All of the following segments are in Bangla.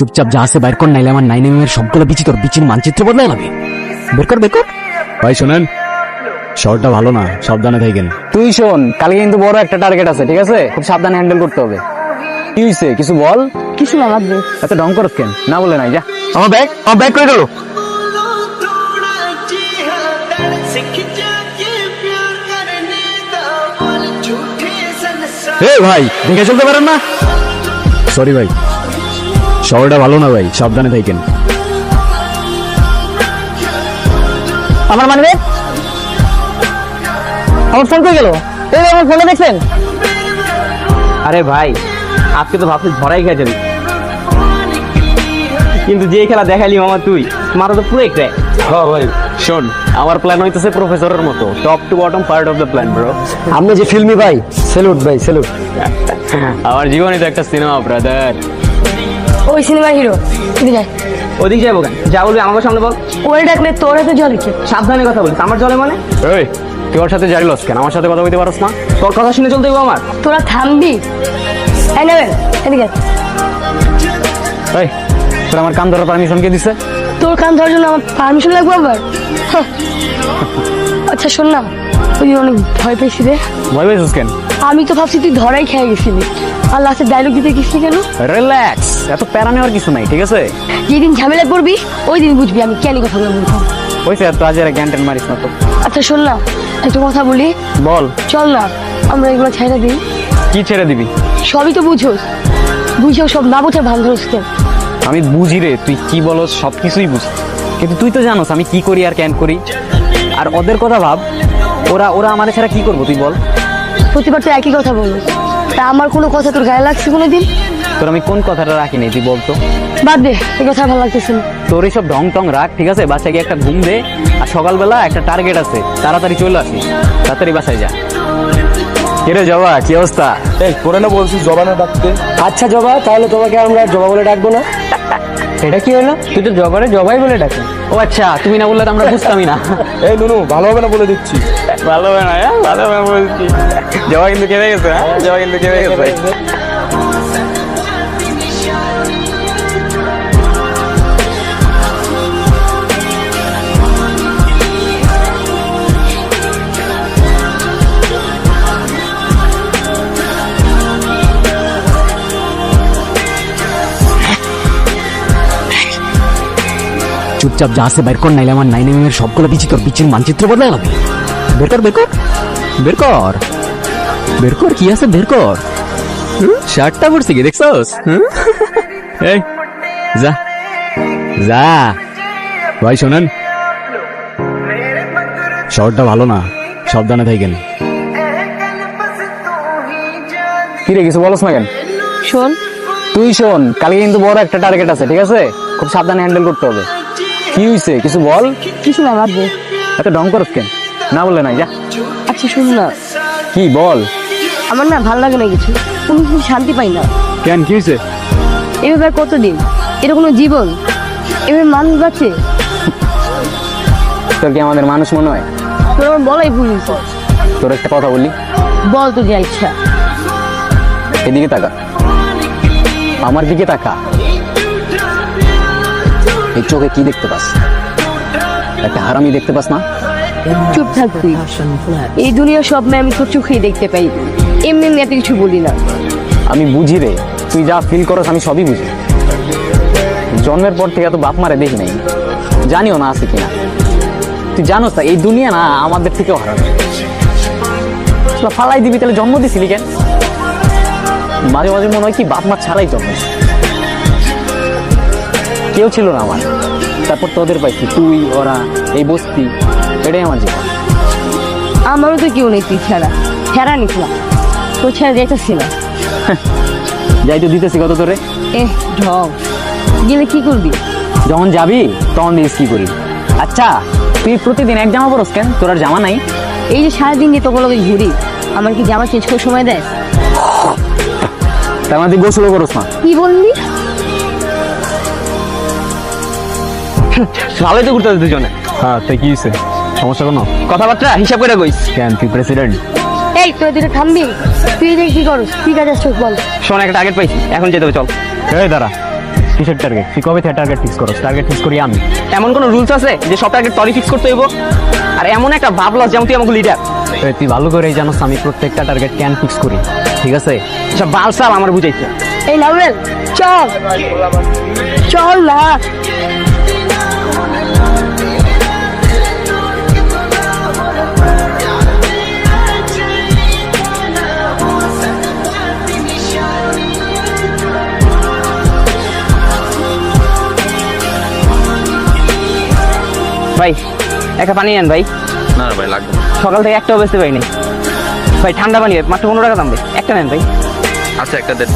চুপচাপ যা আছে বাইর কর নাইলে আমার নাইন এম এর সবগুলো বিচি তোর বিচির মানচিত্র বদলাই লাগবে বের কর বের কর। ভাই শোনেন। শহরটা ভালো না সাবধানে থাকেন। তুই শোন কালকে কিন্তু বড় একটা টার্গেট আছে ঠিক আছে? খুব সাবধানে হ্যান্ডেল করতে হবে। কি হয়েছে কিছু বল? কিছু না লাগবে এত ঢং করত কেন? না বলে নাই যা। আমার ব্যাগ আমার ব্যাগ কই গেল? এ ভাই দেখে চলতে পারেন না? সরি ভাই। শহরটা ভালো না ভাই? সাবধানে থাকেন। আমার মানে আমার ফোন কই গেল? এই আমার ফোনে দেখছেন? আরে ভাই আজকে তো ভাবছিস ধরাই খেয়ে যাবি কিন্তু যে খেলা দেখালি মামা তুই মারা তো পুরো ক্র্যাক হ্যাঁ ভাই শোন। আমার প্ল্যান হইতেছে প্রফেসরের মতো top to bottom part of the plan bro আপনি যে ফিল্মি ভাই স্যালুট ভাই স্যালুট আমার জীবনে তো একটা সিনেমা ব্রাদার ওই সিনেমা হিরো এদিকে। ওদিক যাব কেন? যা বলবি আমাকে সামনে বল। ওরে ডাকলে তোর হাতে জল কি? সাবধানে কথা বলিস। আমার জলে মানে? ওই তুই ওর সাথে জারি লস কেন? আমার সাথে কথা বলতে পারস না। তোর কথা শুনে চলতে হইবো আমার। তোরা থামবি। এই নেবেন এদিকে। তোর আমার কান ধরার পারমিশন কে দিছে? তোর কান ধরার জন্য আমার পারমিশন লাগবে আবার? হাহ। আচ্ছা শোন না। ওই দিন অনেক ভয় পেয়েছি রে। ভয় পেয়েছিস কেন? আমি তো ভাবছি তুই ধরাই খেয়ে গেছিলি। আর লাস্টে ডায়লগ দিতে গেছিলি কেন? রিল্যাক্স এত প্যারা নেওয়ার কিছু নাই ঠিক আছে? যেদিন ঝামেলা পড়বি ওই দিন বুঝবি আমি কেন কথা বলব হয়েছে আর তো আজ আর জ্ঞান মারিস না তো। আচ্ছা শোন না একটা কথা বলি। বল। চল না আমরা এগুলো ছেড়ে দিই। কি ছেড়ে দিবি? সবই তো বুঝোস। বুঝেও সব না বোঝার ভান ধরস কেন? আমি বুঝি রে তুই কি বলস সব কিছুই বুঝ। কিন্তু তুই তো জানোস আমি কি করি আর ক্যান করি। আর ওদের কথা ভাব ওরা ওরা আমাদের ছাড়া কি করব তুই বল? প্রতিবার তো একই কথা বলিস তা আমার কোনো কথা তোর গায়ে লাগছে কোনো দিন তোর আমি কোন কথাটা রাখি নাই তুই বলতো বাদ দে এই কথা ভালো লাগতেছে না। তোর এইসব ঢং টং রাখ ঠিক আছে? বাসায় গিয়ে একটা ঘুম দে আর সকালবেলা একটা টার্গেট আছে। তাড়াতাড়ি চলে আসিস তাড়াতাড়ি বাসায় যা। কিরে যাওয়া কি অবস্থা? এই করে না বলছিস জবানা ডাকতে। আচ্ছা জবা তাহলে তোমাকে আমরা জবা বলে ডাকবো না? এটা কি হলো? তুই তো জবারে জবাই বলে ডাকে ও আচ্ছা তুমি না বললে তো আমরা বুঝতামই না। এই নুনু ভালো হবে না বলে দিচ্ছি? ভালো হবে না হ্যাঁ? ভালো হবে না বলে দিচ্ছি। জবা কিন্তু কেঁদে গেছে হ্যাঁ? জবা কিন্তু কেঁদে গেছে। চুপচাপ যা আছে বাইর কর নাইলে আমার নাইন এম এর সবগুলো বিচি তোর বিচির মানচিত্র বদলাই লাগবে বের কর বের কর বের কর। বের কর কি আছে বের কর। শার্টটা পড়ছে কি দেখছস? এই যা যা। ভাই শোনেন। শহরটা ভালো না সাবধানে থাকেন। কি রে কিছু বলস না কেন? শোন। তুই শোন কালকে কিন্তু বড় একটা টার্গেট আছে ঠিক আছে? খুব সাবধানে হ্যান্ডেল করতে হবে। কি হয়েছে কিছু বল? কিছু না বাদ দে এত ঢং করস কেন? না বললে নাই যা। আচ্ছা শোন না। কি বল। আমার না ভালো লাগে না কিছু। কোনো কিছু শান্তি পাই না। কেন কি হয়েছে এভাবে কতদিন? এটা কোনো জীবন? এভাবে মানুষ বাঁচে? তোর কি আমাদের মানুষ মনে হয়? তোর আমার বলাই ভুল হয়েছে তোর একটা কথা বলি। বল তো যা ইচ্ছা এদিকে তাকা। আমার দিকে তাকা। এই চোখে কি দেখতে পাস? একটা হারামি দেখতে পাস না? চুপ থাক তুই। এই দুনিয়া সব মেয়ে আমি তোর চোখেই দেখতে পাই। এমনি এমনি এত কিছু বলি না। আমি বুঝি রে তুই যা ফিল করস আমি সবই বুঝি। জন্মের পর থেকে এত বাপ মারে দেখি নাই। জানিও না আছে কিনা। তুই জানোস না এই দুনিয়া না আমাদের থেকেও হারানো ফালাই দিবি তাহলে জন্ম দিছিলি কেন? মাঝে মাঝে মনে হয় কি বাপ মা ছাড়াই জন্ম কেউ ছিল না আমার। তারপর তোদের পাইছি তুই ওরা এই বস্তি এটাই আমার জীবন। আমারও তো কেউ নেই তুই ছাড়া। ছাড়া নিস না তোর ছাড়া যেতেছি না যাই তো দিতেছি কত তোরে? এ ঢং। গেলে কি করবি? যখন যাবি তখন দিস কি করি। আচ্ছা তুই প্রতিদিন এক জামা পরস কেন? তোর আর জামা নাই। এই যে সারাদিন যে তোকে লোকে ঘুরি আমার কি জামা চেঞ্জ করে সময় দেয়? তার মানে তুই গোসলও করস না। কি বললি? ভালোই তো ঘুরতে দুজনে। হ্যাঁ তাই কি হয়েছে সমস্যা কোনো? কথাবার্তা হিসাব করে কইস। কেন তুই প্রেসিডেন্ট এই তোর দুটো থামবি? তুই দেখ কি করস? কি কাজ আসছিস বল শোন একটা টার্গেট পাইছি। এখন যেতে হবে চল। এই দাঁড়া কিসের টার্গেট তুই কবে থেকে টার্গেট ফিক্স করো টার্গেট ফিক্স করি আমি। এমন কোনো রুলস আছে যে সব টার্গেট তরি ফিক্স করতে হইব? আর এমন একটা ভাবলো যেমন তুই আমাকে লিডার তুই ভালো করেই জানোস আমি প্রত্যেকটা টার্গেট ক্যান ফিক্স করি ঠিক আছে? সব বালসাল আমার বুঝাইছে। এই নামেল চল। চল না। একটা পানি নেন ভাই। না ভাই লাগবে সকাল থেকে একটাও বেচতে পাইনি। ভাই ঠান্ডা পানি মাত্র পনেরো টাকা দাম ভাই। একটা নেন ভাই। আচ্ছা একটা দেন।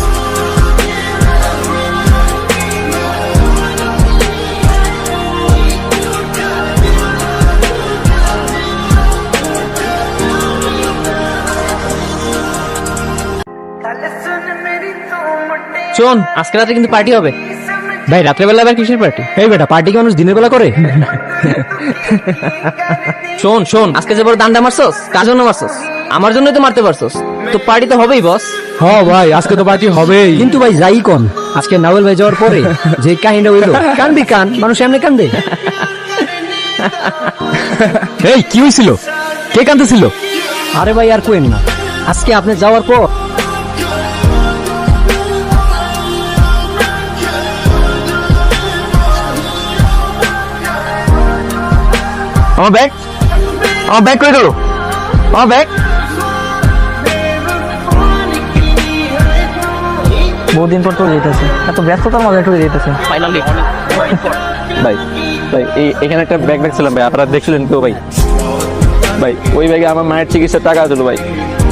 শোন আজকে রাতে কিন্তু পার্টি হবে। ভাই রাত্রেবেলা আবার কিসের পার্টি এই বেটা পার্টি কি মানুষ দিনের বেলা করে? শোন শোন আজকে যে বড় দান্ডা মারছস কার জন্য মারছস আমার জন্যই তো মারতে পারছস। তো পার্টি তো হবেই বস হ ভাই আজকে তো পার্টি হবেই। কিন্তু ভাই যাই কোন আজকে নাওয়েল ভাই যাওয়ার পরে যে কাহিনীটা হইল কানবি কান মানুষ এমনি কান্দে এই কি হয়েছিল কে কান্দতেছিল আরে ভাই আর কোয়েন না। আজকে আপনি যাওয়ার পর আমার ব্যাগ আমার ব্যাগ কই গেল আমার ব্যাগ বহুদিন পর চলে যেতেছে। এত ব্যস্ততার মাঝে চলে যেতেছে। ফাইনালি ভাই ভাই এই এখানে একটা ব্যাগ রাখছিলাম ভাই আপনারা দেখছিলেন কেউ ভাই? ভাই ওই ব্যাগে আমার মায়ের চিকিৎসার টাকা ছিল ভাই।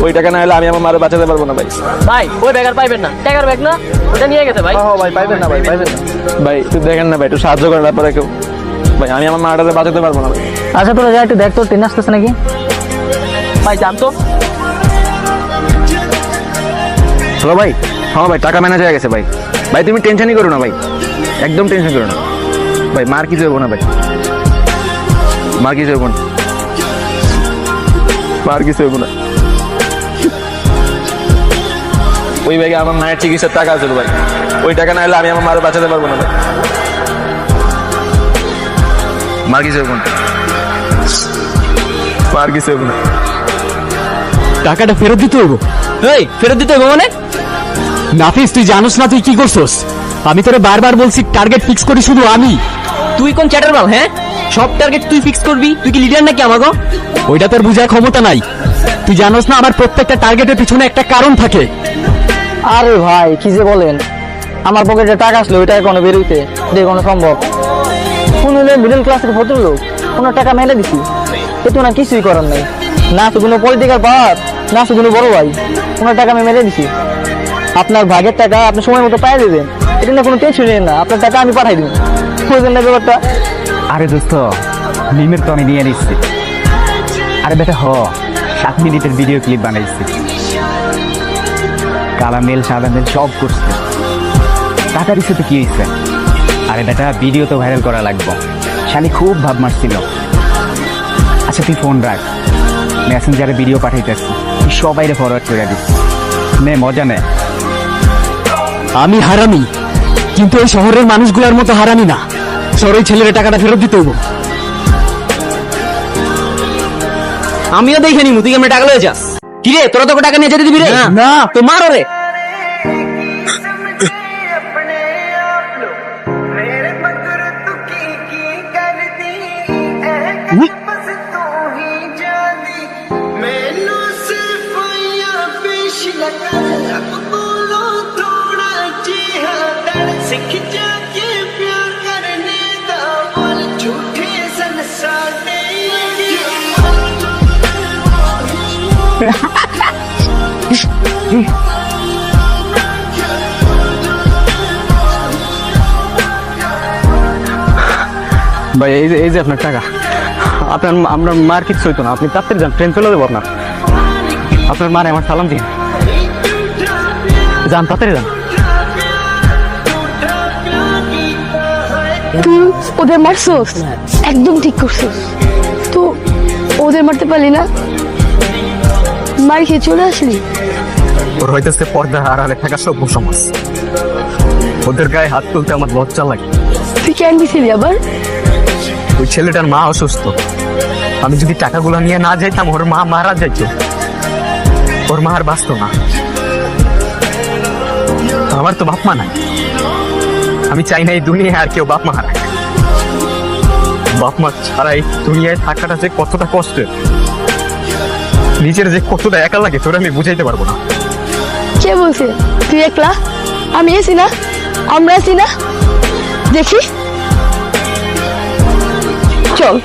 ওই টাকা না হলে আমি আমার মারে বাঁচাতে পারব না ভাই। ভাই ওই ব্যাগ আর পাইবেন না। টাকার ব্যাগ না? ওটা নিয়ে গেছে ভাই। ভাই পাইবেন না ভাই পাইবেন না। ভাই একটু দেখেন না ভাই একটু সাহায্য করেন আপনারা কেউ। ভাই আমি আমার মাটাতে বাঁচাতে পারব না ভাই। আচ্ছা তোরা যা একটু দেখ তো ট্রেন আসতেছে নাকি? ভাই জান তো। হ্যালো ভাই হ্যাঁ ভাই, টাকা ম্যানেজ হয়ে গেছে ভাই। ভাই, তুমি টেনশনই করো না ভাই। একদম টেনশন করো না। ভাই, মার কিছু হব না ভাই। মার কিছু হব না। মার কিছু হব না। ওই ব্যাগে আমার মায়ের চিকিৎসার টাকা ছিল ভাই। ওই টাকা না হলে আমি আমার মারে বাঁচাতে পারব না ভাই। মার কিছু হব না। মার কিছু না টাকাটা ফেরত দিতে হইব। এই ফেরত দিতে হবে মানে? নাফিস তুই জানোস না তুই কি করছস? আমি তোরে বারবার বলছি টার্গেট ফিক্স করি শুধু আমি। তুই কোন চ্যাটার বাল হ্যাঁ? সব টার্গেট তুই ফিক্স করবি তুই কি লিডার নাকি আমাগো? ওইটা তোর বুঝার ক্ষমতা নাই। তুই জানোস না আমার প্রত্যেকটা টার্গেটের পিছনে একটা কারণ থাকে। আরে ভাই কি যে বলেন? আমার পকেটে টাকা আসলে ওইটা এখনও বেরোইতে এটা কোনো সম্ভব। কোন হলে মিডল ক্লাসের ভদ্রলোক কোনো টাকা মেলে দিছি? এতো না কিছুই করার নাই। না তো কোনো পলিটিক্যাল পাওয়ার না তো কোনো বড় ভাই। কোনো টাকা আমি মেলে দিছি। আপনার ভাগের টাকা আপনি সময় মতো পাই দেবেন। এটা না কোনো টেনশন নেই না, আপনার টাকা আমি পাঠাই দিন বুঝলেন না ব্যাপারটা? আরে দোস্ত, মিমের তো আমি নিয়ে নিচ্ছি আরে বেটা হ, সাত মিনিটের ভিডিও ক্লিপ বানাইছি। কালা মেল, সাদা মেল সব করছে। টাকার ইস্যুতে কি হয়েছে আরে বেটা ভিডিও তো ভাইরাল করা লাগবে। শালি খুব ভাব মারছিল। আচ্ছা তুই ফোন রাখ। মেসেঞ্জারে ভিডিও পাঠাইতেছি। সবাই ফরওয়ার্ড করে দিস। নে মজা নে। আমি হারামি কিন্তু এই শহরের মানুষগুলোর মতো হারামি না। শহরের ছেলের টাকাটা ফেরত দিতে হইব। আমিও দেখিনি মুদি আমি টাকা লয়ে যাস। কি রে তোরা তো টাকা নিয়ে যেতে দিবি রে? না। তো মারো রে। Mm-hmm. ভাই, এই যে এই যে আপনার টাকা। আপনার আপনার মার কিছু হইতো না। আপনি তাড়াতাড়ি যান ট্রেন চলে যাব আপনার। আপনার মারে আমার সালাম দিন। যান, তাড়াতাড়ি যান। তুই ওদের মারছস? একদম ঠিক করছিস। তো ওদের মারতে পারলি না? মার খেয়ে চলে আসলি? ওর হইতেছে পর্দা আড়ালে থাকা সভ্য সমাজ। ওদের গায়ে হাত তুলতে আমার লজ্জা লাগে। তুই কেন দিছিলি আবার? ওই ছেলেটার মা অসুস্থ। আমি যদি টাকাগুলো নিয়ে না যাইতাম ওর মা মারা যাইত ওর মা আর বাঁচত না। আমার তো বাপ মা নাই। আমি চাই না এই দুনিয়ায় আর কেউ বাপ মা হারায় বাপ মা ছাড়া এই দুনিয়ায় থাকাটা যে কতটা কষ্টের। নিজের যে কতটা একা লাগে তোরা আমি বুঝাইতে পারব না। কে বলছে? তুই একলা? আমি এসি না? আমরা আছি না? দেখি। চল।